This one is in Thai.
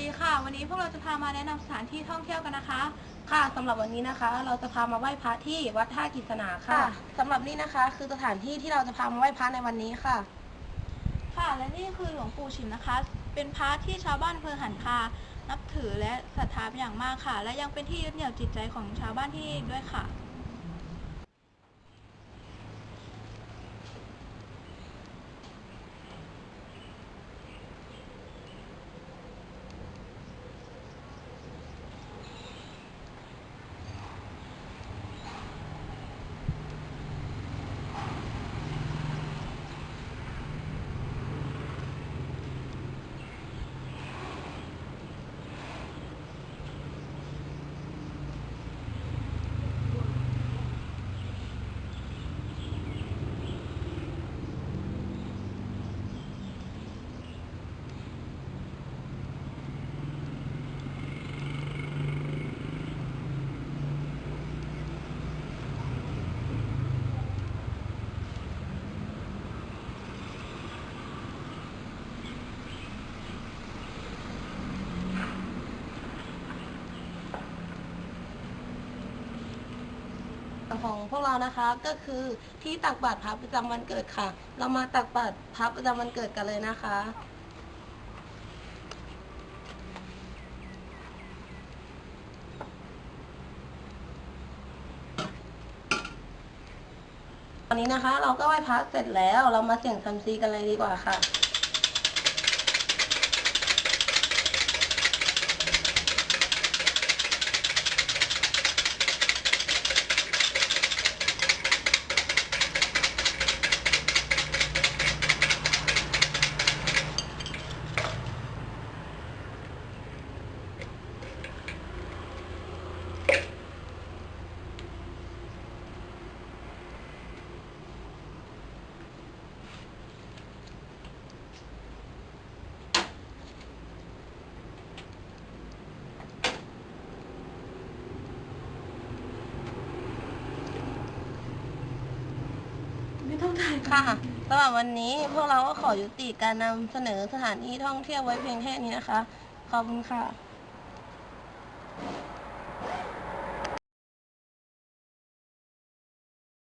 นี้พวกเราจะพามาแนะนำสถานที่ท่องเที่ยวกันนะคะ ค่ะสำหรับวันนี้นะคะ เราจะพามาไหว้พระที่วัดท่ากิษณาค่ะสำหรับนี่นะคะ คือสถานที่ที่เราจะพามาไหว้พระในวันนี้ค่ะ ค่ะและนี่คือหลวงปู่ฉิมนะคะ เป็นพระที่ชาวบ้านอำเภอหันคานับถือและศรัทธาเป็นอย่างมากค่ะ และยังเป็นที่ยึดเหนี่ยวจิตใจของชาวบ้านที่นี่ด้วยค่ะ ของพวกเรานะคะ ก็คือที่ตักบาตรพระประจำวันเกิดค่ะ เรามาตักบาตรพระประจำวันเกิดกันเลยนะคะ ตอนนี้นะคะ เราก็ไหว้พระเสร็จแล้ว เรามาเสี่ยงซัมซีกันเลยดีกว่าค่ะ ไม่ต้องถ่ายค่ะ สำหรับวันนี้พวกเราก็ขอยุติการนำเสนอสถานที่ท่องเที่ยวไว้เพียงแค่นี้นะคะ ขอบคุณค่ะ